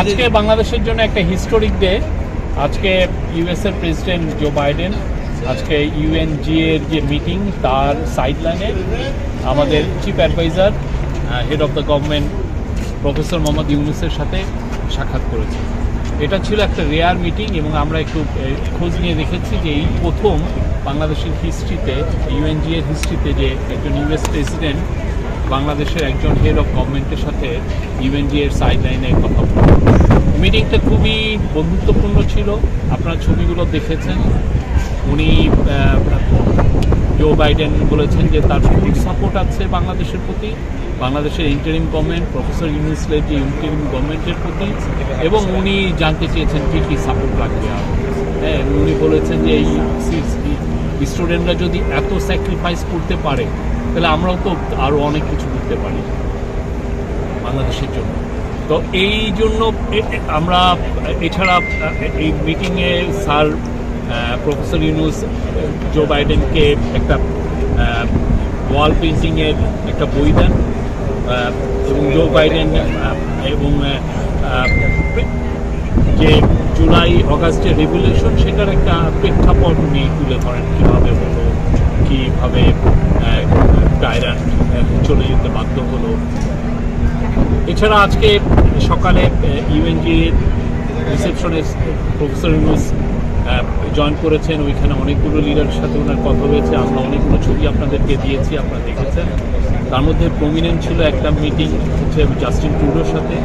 আজকে বাংলাদেশের জন্য একটা হিস্টোরিক ডে আজকে ইউএস এর প্রেসিডেন্ট জো বাইডেন আজকে ইউএনজি এর যে মিটিং তার সাইডলাইনে আমাদের chief adviser head of the government professor Mohammad ইউনুসের সাথে সাক্ষাৎ করেছে। এটা ছিল একটা রেয়ার মিটিং এবং আমরা একটু খোঁজ নিয়ে দেখেছি যে এই প্রথম বাংলাদেশের হিস্ট্রিতে ইউএনজি এর হিস্ট্রিতে যে একজন ইউএস প্রেসিডেন্ট বাংলাদেশের একজন হেড অফ গভর্নমেন্টের সাথে ইউএনজি এর সাইডলাইনে কথা বলল। মিটিংটা খুবই বন্ধুত্বপূর্ণ ছিল। আপনারা ছবিগুলো দেখেছেন। উনি জো বাইডেন বলেছেন যে তার ফুল সাপোর্ট আছে বাংলাদেশের প্রতি, বাংলাদেশের ইন্টারিম গভর্নমেন্ট প্রফেসর ইউনুসলের যে ইন্টারিম গভর্নমেন্টের প্রতি, এবং উনি জানতে চেয়েছেন কী কী সাপোর্ট লাগবে। আর হ্যাঁ উনি বলেছেন যে এই স্টুডেন্টরা যদি এত স্যাক্রিফাইস করতে পারে, তাহলে আমরাও তো আরও অনেক কিছু করতে পারি বাংলাদেশের জন্য। তো এই জন্য আমরা, এছাড়া এই মিটিংয়ে স্যার প্রফেসর ইউনুস জো বাইডেনকে একটা ওয়াল পেন্টিংয়ের একটা বই দেন এবং জো বাইডেন এবং যে জুলাই অগাস্টের রেগুলেশন সেটার একটা প্রেক্ষাপট উনি তুলে ধরেন। কীভাবে হলো, কীভাবে টাইরান চলে যেতে বাধ্য হলো। এছাড়া আজকে সকালে ইউএনজি রিসেপশনে প্রফেসর ইউনুস জয়েন করেছেন। ওইখানে অনেকগুলো লিডারের সাথে ওনার কথা হয়েছে। আমরা অনেকগুলো ছবি আপনাদেরকে দিয়েছি, আপনারা দেখেছেন। তার মধ্যে প্রমিনেন্ট ছিল একটা মিটিং হচ্ছে জাস্টিন ট্রুডোর সাথে।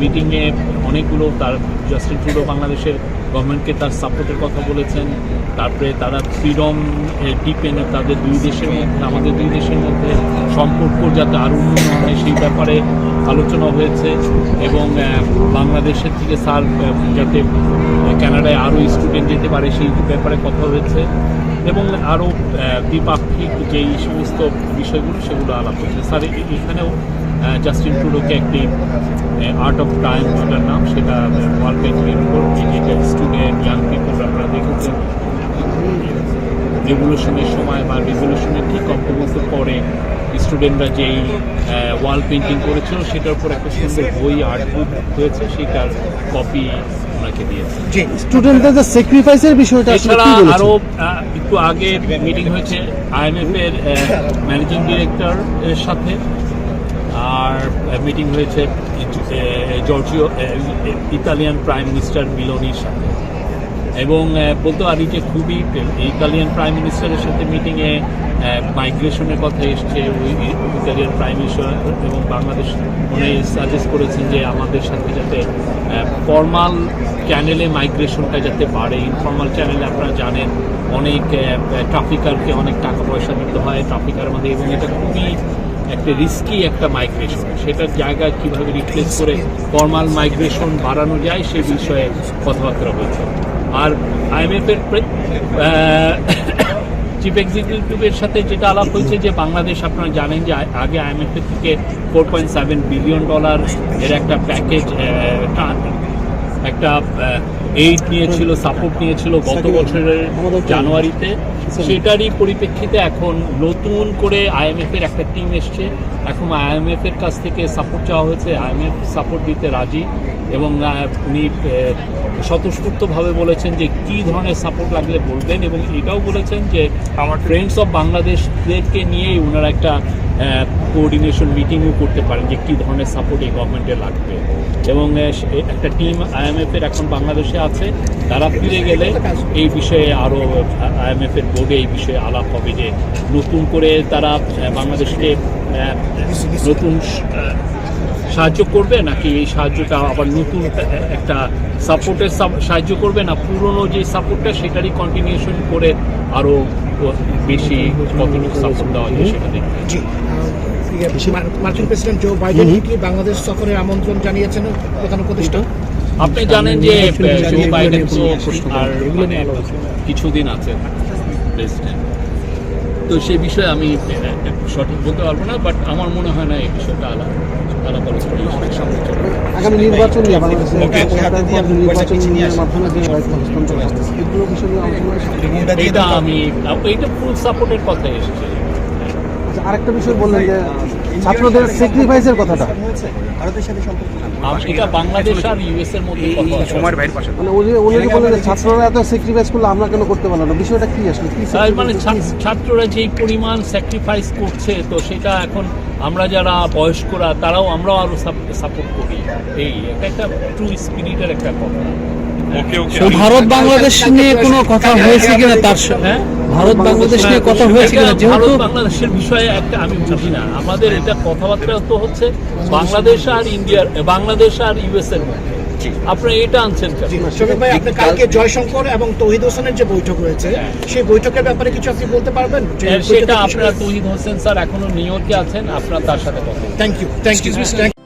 মিটিংয়ে অনেকগুলো তার জাস্টিন ট্রুডো বাংলাদেশের গভর্নমেন্টকে তার সাপোর্টের কথা বলেছেন। তারপরে তারা ফ্রিডম ডিপেন্ড তাদের দুই দেশের মধ্যে, আমাদের দুই দেশের মধ্যে সম্পর্ক যাতে আরও উন্নত হয় সেই ব্যাপারে আলোচনা হয়েছে এবং বাংলাদেশের থেকে স্যার যাতে কানাডায় আরও স্টুডেন্ট যেতে পারে সেই ব্যাপারে কথা হয়েছে এবং আরও দ্বিপাক্ষিক যেই সমস্ত বিষয়গুলো সেগুলো আলাপ হয়েছে। স্যার এখানেও জাস্টিন টুডোকে একটি আর্ট অফ টাইম যেটার নাম সেটা ওয়াল পেন্টিংয়ের উপর যেটা স্টুডেন্ট ইয়াং পিপল আপনারা দেখেছেন। রেভলিউশনের সময় বা রেভলিউশনের ঠিক অব্যবস্থ পরে স্টুডেন্টরা যেই ওয়াল পেন্টিং করেছিল সেটার উপর একটা সুন্দর বই আর্ট বুক হয়েছে সেটার কপি ওনাকে দিয়েছে। জি স্টুডেন্টদের যে স্যাক্রিফাইসের বিষয়টা আসলে কি আরও একটু আগে মিটিং হয়েছে আইএমএফ এর ম্যানেজিং ডিরেক্টর এর সাথে। আর মিটিং হয়েছে জর্জিও ইতালিয়ান প্রাইম মিনিস্টার মিলোনির সাথে। এবং বলতে পারি যে খুবই ইতালিয়ান প্রাইম মিনিস্টারের সাথে মিটিংয়ে মাইগ্রেশনের কথা এসছে। ইতালিয়ান প্রাইম মিনিস্টার এবং বাংলাদেশ উনি সাজেস্ট করেছেন যে আমাদের সাথে যাতে ফর্মাল চ্যানেলে মাইগ্রেশনটা যাতে বাড়ে। ইনফর্মাল চ্যানেলে আপনারা জানেন, অনেক ট্রাফিকারকে অনেক টাকা পয়সা দিতে হয়। ট্রাফিকার মধ্যে এবং এটা খুবই একটা রিস্কি একটা মাইগ্রেশন সেটার জায়গা কীভাবে রিপ্লেস করে ফর্মাল মাইগ্রেশন বাড়ানো যায় সে বিষয়ে কথাবার্তা হয়েছে। আর আইএমএফ এর চিফ এক্সিকিউটিভের সাথে যেটা আলাপ হয়েছে যে বাংলাদেশ আপনারা জানেন যে আগে আইএমএফ এর থেকে four point seven billion dollar এর একটা প্যাকেজ একটা এইড নিয়েছিল সাপোর্ট নিয়েছিল গত বছরের জানুয়ারিতে। সেটারই পরিপ্রেক্ষিতে এখন নতুন করে আইএমএফ এর একটা টিম এসছে। এখন আইএমএফ এর কাছ থেকে সাপোর্ট চাওয়া হয়েছে। আইএমএফ সাপোর্ট দিতে রাজি এবং উনি স্বতঃস্ফূর্তভাবে বলেছেন যে কী ধরনের সাপোর্ট লাগলে বলবেন এবং এটাও বলেছেন যে আমার ফ্রেন্ডস অফ বাংলাদেশদেরকে নিয়েই ওনারা একটা কোঅর্ডিনেশন মিটিংও করতে পারেন যে কী ধরনের সাপোর্ট এই গভর্নমেন্টে লাগবে। এবং একটা টিম আইএমএফ এর এখন বাংলাদেশে আছে, তারা ফিরে গেলে এই বিষয়ে আরও আইএমএফ এর বোর্ডে এই বিষয়ে আলাপ হবে যে নতুন করে তারা বাংলাদেশকে নতুন সাহায্য করবে নাকি এই সাহায্যটা আবার নতুন একটা সাপোর্টের সাহায্য করবে না? পুরনো যে সাপোর্টটা সেটারই কন্টিনিউশন করে আরও বেশি কতটুকু সাপোর্ট দেওয়া যায় সেটা দেখবে। মার্কিন প্রেসিডেন্ট জো বাইডেন কি বাংলাদেশ সফরের আমন্ত্রণ জানিয়েছেন প্রধান উপদেষ্টা। আপনি জানেন যে জো বাইডেন তো আর মানে কিছুদিন আছে প্রেসিডেন্ট। তো সে বিষয়ে আমি সঠিক বলতে পারব না বাট আমার মনে হয় না এই বিষয়টা আলাদা। আগামী নির্বাচন নিয়ে বাংলাদেশের নির্বাচন মাধ্যমে যে রাইট হস্তান্তর আসতেছে এগুলো বিষয়? এটা আমি এইটা ফুল সাপোর্টের কথা এসেছে। আচ্ছা, আরেকটা বিষয় বললেন যে ছাত্রদের স্যাক্রিফাইসের কথাটা? এটা বাংলাদেশ আর ইউএস এর মধ্যে কথা আছে। মানে উনি উনি যে ছাত্ররা এত স্যাক্রিফাইস করলে আমরা কেন করতে পারলাম না? বিষয়টা কি আসলে? কি মানে ছাত্ররা যেই পরিমাণ স্যাক্রিফাইস করছে তো সেটা এখন আমরা যারা বয়স্করা তারাও আমরাও আরও সাপোর্ট করি। এই এটা একটা ট্রু স্পিরিটের একটা কথা। ভারত বাংলাদেশ নিয়ে কোনো কথা হয়েছে কিনা তার হ্যাঁ? ভারত বাংলাদেশ নিয়ে কথা হয়েছে কিনা যেহেতু বাংলাদেশের বিষয়ে একটা আমি বুঝি না। আমাদের এটা কথাবার্তা তো হচ্ছে বাংলাদেশ আর ইন্ডিয়ার বাংলাদেশ আর ইউএস এর মধ্যে আপনি এটা আনছেন ভাই আপনি কালকে জয়শঙ্কর এবং তহিদ হোসেনের যে বৈঠক রয়েছে সেই বৈঠকের ব্যাপারে কিছু আপনি বলতে পারবেন? সেটা আপনার তহিদ হোসেন স্যার এখনও নিউ ইয়র্কে আছেন আপনার তার সাথে কথা থ্যাংক ইউ থ্যাংক ইউ